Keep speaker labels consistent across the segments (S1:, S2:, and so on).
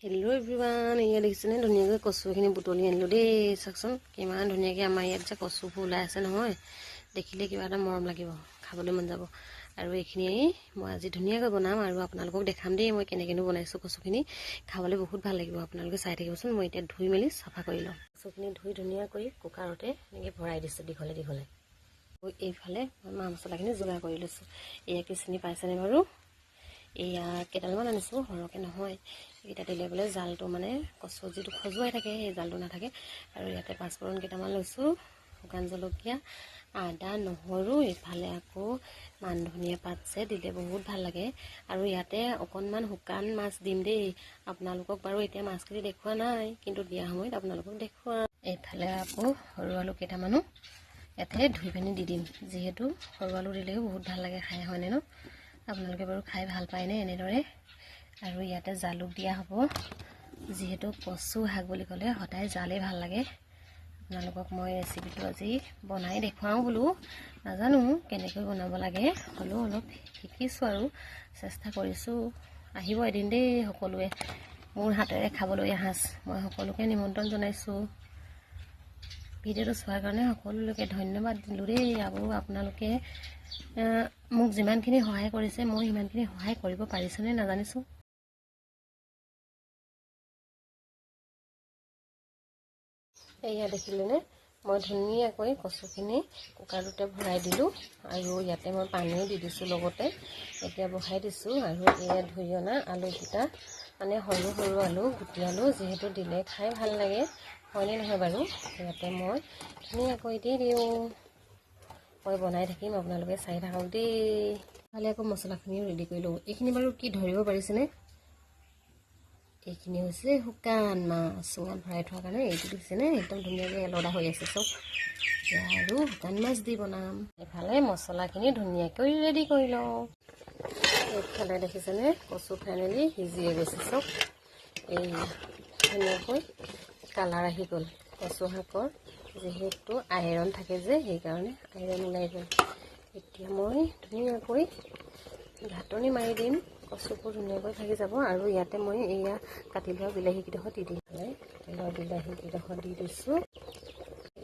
S1: Hello everyone এয়া দেখিছেনে ধুনীয়াকৈ কচুখিনি বুটলি আনিলোঁ দেই। চাওকচোন কিমান ধুনীয়াকৈ আমাৰ ইয়াত যে কচুবোৰ ওলাই আছে নহয়। দেখিলে কিবা এটা মৰম লাগিব খাবলৈ মন যাব। আৰু এইখিনি মই আজি ধুনীয়াকৈ বনাম আৰু আপোনালোকক দেখাম দেই মই কেনেকৈনো বনাইছোঁ কচুখিনি। খাবলৈ বহুত ভাল লাগিব আপোনালোকে চাই থাকিবচোন। মই এতিয়া ধুই মেলি চাফা কৰি লওঁ। কচুখিনি ধুই ধুনীয়াকৈ কুকাৰতে এনেকৈ ভৰাই দিছোঁ দীঘলে দীঘলে। এইফালে মই মা মছলাখিনি যোগাৰ কৰি লৈছোঁ। এয়াকে চিনি পাইছেনে বাৰু? এয়া কেইডালমান আনিছোঁ সৰহকৈ নহয়। এইকেইটা দিলে বোলে জালটো মানে কচু যিটো খজুৱাই থাকে সেই জালটো নাথাকে। আৰু ইয়াতে পাঁচফোৰণ কেইটামান লৈছোঁ শুকান জলকীয়া আদা নহৰু ইফালে আকৌ মান ধনিয়া পাত যে দিলে বহুত ভাল লাগে। আৰু ইয়াতে অকণমান শুকান মাছ দিম দেই। আপোনালোকক বাৰু এতিয়া মাছখিনি দেখুওৱা নাই কিন্তু দিয়া সময়ত আপোনালোকক দেখুওৱা। এইফালে আকৌ সৰু আলু কেইটামানো ইয়াতে ধুই পিনি দি দিম। যিহেতু সৰু আলু দিলেও বহুত ভাল লাগে খাই হয়নে ন? আপোনালোকে বাৰু খাই ভাল পায়নে এনেদৰে? আৰু ইয়াতে জালুক দিয়া হ'ব। যিহেতু কচু শাক বুলি ক'লে সদায় জালেই ভাল লাগে। আপোনালোকক মই ৰেচিপিটো আজি বনাই দেখুৱাওঁ বোলো। নাজানো কেনেকৈ বনাব লাগে। হ'লেও অলপ শিকিছোঁ আৰু চেষ্টা কৰিছোঁ। আহিব এদিন দেই সকলোৱে। মোৰ হাতেৰে খাবলৈ এসাঁজ। মই সকলোকে নিমন্ত্ৰণ জনাইছোঁ। ভিডিঅ'টো চোৱাৰ কাৰণে সকলোলৈকে ধন্যবাদ দিলোঁ দেই আৰু আপোনালোকে মোক যিমানখিনি সহায় কৰিছে মই সিমানখিনি সহায় কৰিব পাৰিছোনে নাজানিছোঁ। এয়া দেখিলেনে? মই ধুনীয়াকৈ কচুখিনি কুকাৰটোতে ভৰাই দিলোঁ আৰু ইয়াতে মই পানীও দি দিছোঁ লগতে। এতিয়া বহাই দিছোঁ আৰু এয়া ধুই অনা আলুকেইটা মানে সৰু সৰু আলু গুটি আলু যিহেতু দিলে খাই ভাল লাগে হয়নে নহয় বাৰু? ইয়াতে মই ধুনীয়াকৈ দি দিওঁ। মই বনাই থাকিম আপোনালোকে চাই থাকক দেই। খালি আকৌ মছলাখিনিও ৰেডি কৰি লওঁ এইখিনি বাৰু কি ধৰিব পাৰিছেনে? এইখিনি হৈছে শুকান মাছ চুঙাত ভৰাই থোৱাৰ কাৰণে এইটো দেখিছেনে একদম ধুনীয়াকৈ এলদা হৈ আছে চব। আৰু শুকান মাছ দি বনাম। এইফালে মছলাখিনি ধুনীয়াকৈ ৰেডি কৰি লওঁ। এইফালে দেখিছেনে? কচু ফাইনেলি সিজিয়ে গৈছে চব। এই ধুনীয়াকৈ কালাৰ আহি গ'ল। কচু শাকৰ যিহেতু আইৰণ থাকে যে সেইকাৰণে আইৰণ ওলাই গ'ল। এতিয়া মই ধুনীয়াকৈ ঘাটনি মাৰি দিম। কচুবোৰ ধুনীয়াকৈ থাকি যাব আৰু ইয়াতে মই এয়া কাটি লোৱা বিলাহীকেইডোখৰ দি দিম। পেলাই লোৱা বিলাহীকেইডোখৰ দি দিছোঁ।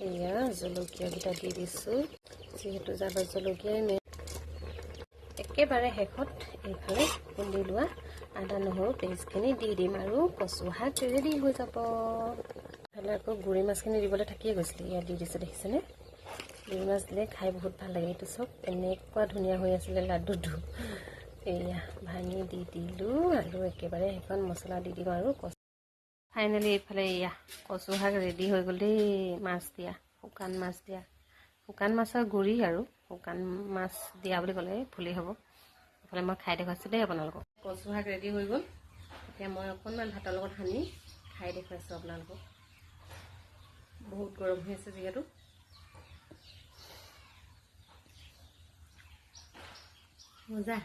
S1: এয়া জলকীয়াকেইটা দি দিছোঁ। যিহেতু জাবৰ জলকীয়াই মেইন একেবাৰে শেষত এইফালে খুন্দি লোৱা আদা নহৰু পেষ্টখিনি দি দিম আৰু কচু শাক ৰেডি হৈ যাব। ইফালে আকৌ গুৰি মাছখিনি দিবলৈ থাকিয়ে গৈছিলে ইয়াত দি দিছোঁ দেখিছেনে? গুৰি মাছ দিলে খাই বহুত ভাল লাগে এইটো চব এনেকুৱা ধুনীয়া হৈ আছিলে লাডুটো। এয়া ভাঙি দি দিলোঁ আৰু একেবাৰে সেইখন মছলা দি দিম আৰু কচু ফাইনেলি এইফালে এয়া কচু শাক ৰেডি হৈ গ'ল দেই মাছ দিয়া শুকান মাছ দিয়া। শুকান মাছৰ গুড়ি আৰু শুকান মাছ দিয়া বুলি ক'লে ভুলেই হ'ব। এইফালে মই খাই দেখুৱাইছোঁ দেই আপোনালোকক। কচু শাক ৰেডি হৈ গ'ল। এতিয়া মই অকণমান ভাতৰ লগত সানি খাই দেখুৱাইছোঁ আপোনালোকক। বহুত গৰম হৈ আছে যিহেতু। মজা।